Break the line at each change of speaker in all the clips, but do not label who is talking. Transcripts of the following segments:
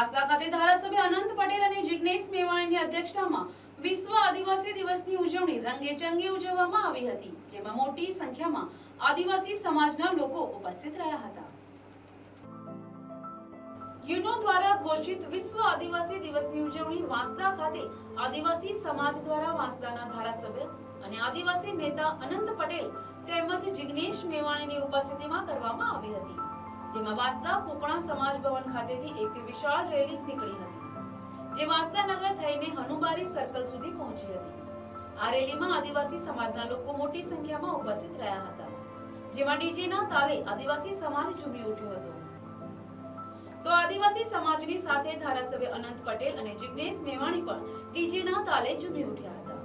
વાસદા ખાતે ધારાસભ્ય અનંત પટેલ અને જિગ્નેશ મેવાણીની અધ્યક્ષતામાં વિશ્વ આદિવાસી દિવસની ઉજવણી રંગે ચંગે ઉજવવામાં આવી હતી, જેમાં મોટી સંખ્યામાં આદિવાસી સમાજના લોકો ઉપસ્થિત રહ્યા હતા. યુનો દ્વારા ઘોષિત વિશ્વ આદિવાસી દિવસની ઉજવણી વાંસદા ખાતે આદિવાસી સમાજ દ્વારા વાંસદાના ધારાસભ્ય અને આદિવાસી નેતા અનંત પટેલ તેમજ જિગ્નેશ મેવાણીની ઉપસ્થિતિમાં કરવામાં જેમાં વાંસદા કોકણા સમાજ ભવન ખાતેથી એક વિશાળ રેલી નીકળી હતી, જે વાંસદા નગર થઈને હનુબારી સર્કલ સુધી પહોંચી હતી. આ રેલીમાં આદિવાસી સમાજના લોકો મોટી સંખ્યામાં ઉપસ્થિત રહ્યા હતા, જેમાં ડીજેના તાલે આદિવાસી સમાજ ઝૂમી ઉઠ્યો હતો. તો આદિવાસી સમાજની સાથે ધારાસભ્ય અનંત પટેલ અને જિગ્નેશ મેવાણી પણ ડીજેના તાલે ઝૂમી ઉઠ્યા હતા.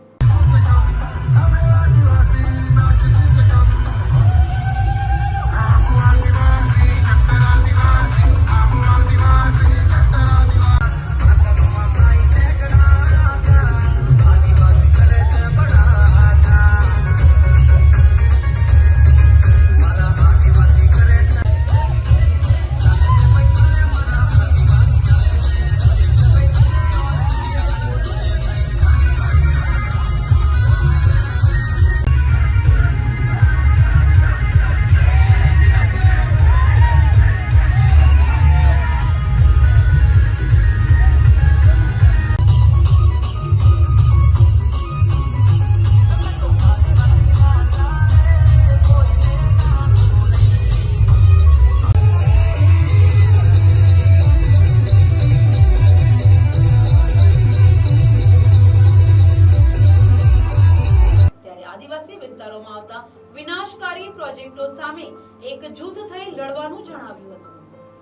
આદિવાસી વિસ્તારોમાં આવતા વિનાશકારી પ્રોજેક્ટો સામે એક જૂથ થઈ લડવાનું જણાવ્યું હતું.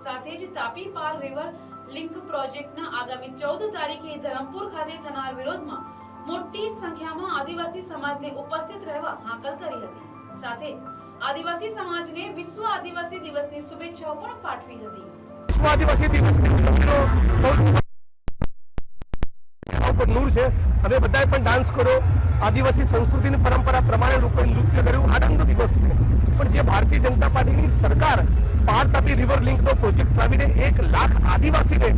સાથે જ તાપી પાર રિવર લિંક પ્રોજેક્ટના આગામી ચૌદ તારીખે ધરમપુર ખાતે થનાર વિરોધમાં મોટી સંખ્યામાં આદિવાસી સમાજને ઉપસ્થિત રહેવા હાકલ કરી હતી. સાથે જ આદિવાસી સમાજને વિશ્વ આદિવાસી દિવસની શુભેચ્છાઓ પણ પાઠવી હતી.
આદિવાસી દિવસની ઉપર નૂર છે. અમે બધાએ પણ ડાન્સ કર્યો આદિવાસી સંસ્કૃતિની પરંપરા પ્રમાણે લોકોએ નૃત્ય કર્યું. આનંદ દિવસ છે. પણ જે ભારતીય જનતા પાર્ટીની સરકાર પાર તાપી રિવર લિંકનો પ્રોજેક્ટ લાવીને એક લાખ આદિવાસીને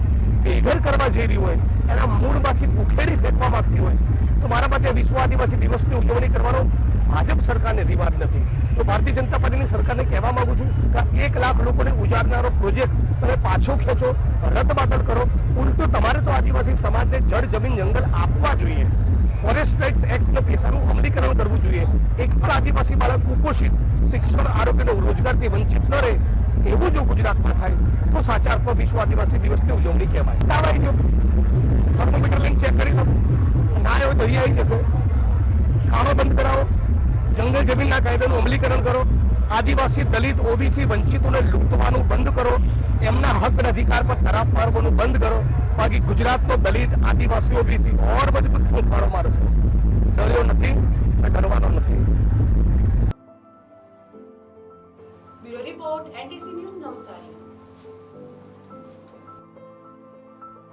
બેઘર કરવા જઈ રહી હોય, એના મૂળમાંથી ઉખેડી ફેંકવા માંગતી હોય, તો મારા માટે વિશ્વ આદિવાસી દિવસની ઉજવણી કરવાનો ભાજપ સરકારને રિવાજ નથી. તો ભારતીય જનતા પાર્ટીની સરકારને કહેવા માંગુ છું કે એક લાખ લોકોને ઉજાડનારો પ્રોજેક્ટ તમે પાછો ખેંચો રદબાતલ કરો. ઉલટું તમારે તો આદિવાસી સમાજને જળ, જમીન, જંગલ આપવા જોઈએ. ફોરેસ્ટ રાઇટ્સ એક્ટનો પૈસાનું અમલીકરણ કરવું જોઈએ. એક પણ આદિવાસી બાળક કુપોષિત, શિક્ષણ આરોગ્ય અને રોજગારથી વંચિત ન રહે, એવું જો ગુજરાતમાં થાય, તો સાચા અર્થમાં વિશ્વ આદિવાસી દિવસની ઉજવણી કહેવાય. આવી ગયો? થર્મોમીટર લઈને ચેક કરી લો. ના એવો દરિયા આવી જશે. ખાણો બંધ કરાવો. જંગલ જમીનના કાયદાનું અમલીકરણ કરો, આદિવાસી દલિત, ઓબીસી વંચિતોને લૂંટવાનું બંધ કરો, એમના હક અને અધિકાર પર તરાફ મારવાનું બંધ કરો. બાકી ગુજરાતનો દલિત, આદિવાસી, ઓબીસી ઓર મજબૂત ફૂંફાળો મારશે ડર્યો નથી અને ડરવાનો નથી.
Bureau report NTC news Navsari